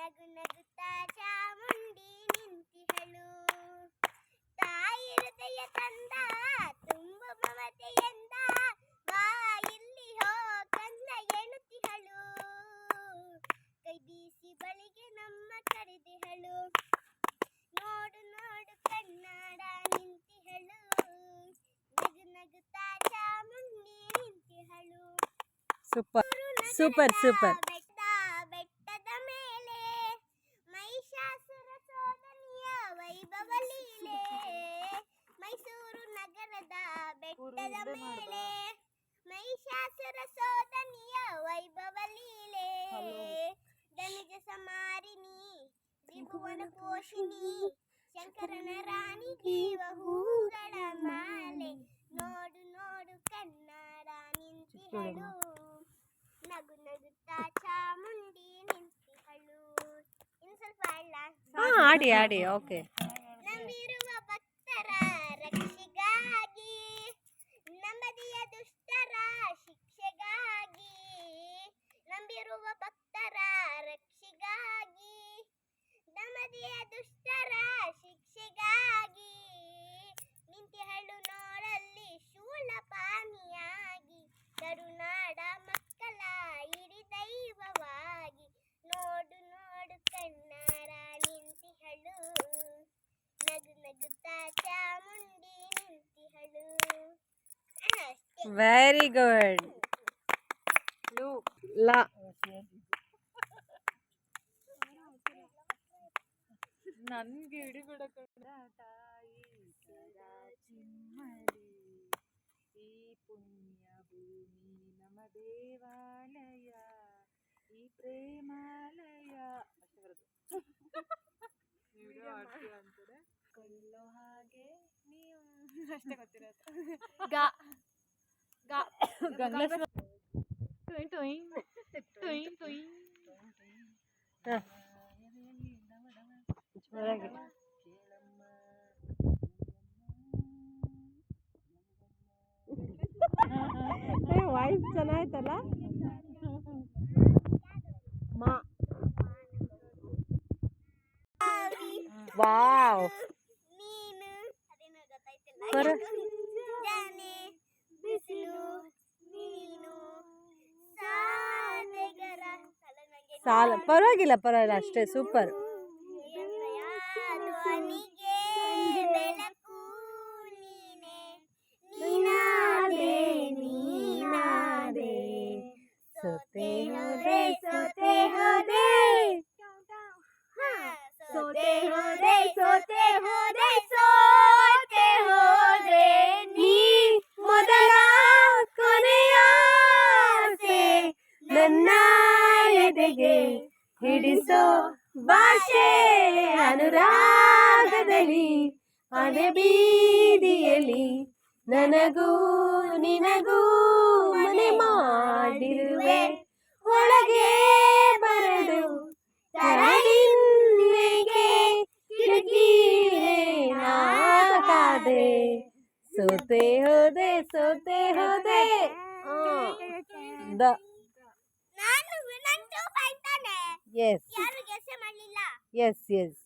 ನಗು ನಗುತ್ತಾ ಚಾಮುಂಡಿ ನಿಂತಿಹಳು ತಾಯಿ ಹೃದಯ ತಂದ, ತುಂಬ ಮಮತೆಯಿಂದ ಬಾ ಇಲ್ಲಿ ಹೋ ಕನ್ನ ಎಣುತಿಹಳು ಕೈ ಬೀಸಿ ಬಳಿಗೆ ನಮ್ಮ ಕರೆದಿಹಳು ನೋಡು ನೋಡು ಕನ್ನಡ ನಿಂತಿಹಳು ನಗು ನಗುತ್ತಾ ಚಾಮುಂಡಿ ನಿಂತಿಹಳು ಸೂಪರ್ ಸೂಪರ್ ಸೂಪರ್. ಬೆಟ್ಟದ ಮೇಲೆ ಮಹಿಷಾಸುರ ಸೋದನಿಯ ವೈಭವ ಲೀಲೆ ಧನುಜ ಸಮಾರಿಣಿ ತ್ರಿಭುವನ ಪೋಷಿಣಿ ಶಂಕರನ ರಾಣಿ ಜೀವ ಹೂಗಳ ಮಾಲೆ ನೋಡು ನೋಡು ಕನ್ನಡ ನಿಂತಿಹಳು ನಗು ನಗುತ್ತಾ ಚಾಮುಂಡಿ ನಿಂತಿಹಳು ಇನ್ನು ಸ್ವಲ್ಪ ಅಲ್ಲ ಹಾ ಆಡಿ ಆಡಿ ಓಕೆ ವೆರಿ ಗುಡ್ ಲಾ ನನ್ಗೆ ಹಿಡಿಬಿಡ ತಾಯಿ ಸದಾ ಚಿಮ್ಮಲಿ ಈ ಪುಣ್ಯ ಭೂಮಿ ನಮ್ಮ ದೇವಾಲಯ ಈ ಪ್ರೇಮಾಲಯ. ಅಂತಾರೆ. ಕೊಲ್ಲೋ ಹಾಗೆ ನೀವು. ಅಷ್ಟೇ ಗೊತ್ತಿರೋದು. ಗಾ ಗಾ ಗಂಗ್ಲೇಶ್ವರ ಟೊಯ್ ಟೊಯ್ ಟೊಯ್ ಟೊಯ್ ಹಾ. ಜೋರಾಗಿ ವಾಯ್ಸ್ ಚೆನ್ನಾಯ್ತಲ್ಲ ಮಾ ವಾವ್ ಸಾಲ. ಪರವಾಗಿಲ್ಲ ಪರವಾಗಿಲ್ಲ ಅಷ್ಟೇ ಸೂಪರ್ ಸೊತೆ ಹೋದೆ ಸೊತೆ ಹೋದೆ ಎದೆಗೆ ಹಿಡಿಸೋ ಭಾಷೆ ಅನುರಾಗದಲ್ಲಿ, ಅದೆ ಬೀದಿಯಲ್ಲಿ ನನಗೂ ನಿನಗೂ ಮನೆ ಮಾಡಿರುವೆ. ಒಳಗೆ ಬರಲು ತರಲಿನ್ನೆಗೆ ಕಿಟಕಿಯೇ ನಾಕಾದೆ ಸೋತೆ ಹೋದೆ ಸೋತೆ ಹೋದೆ. ದ. S S S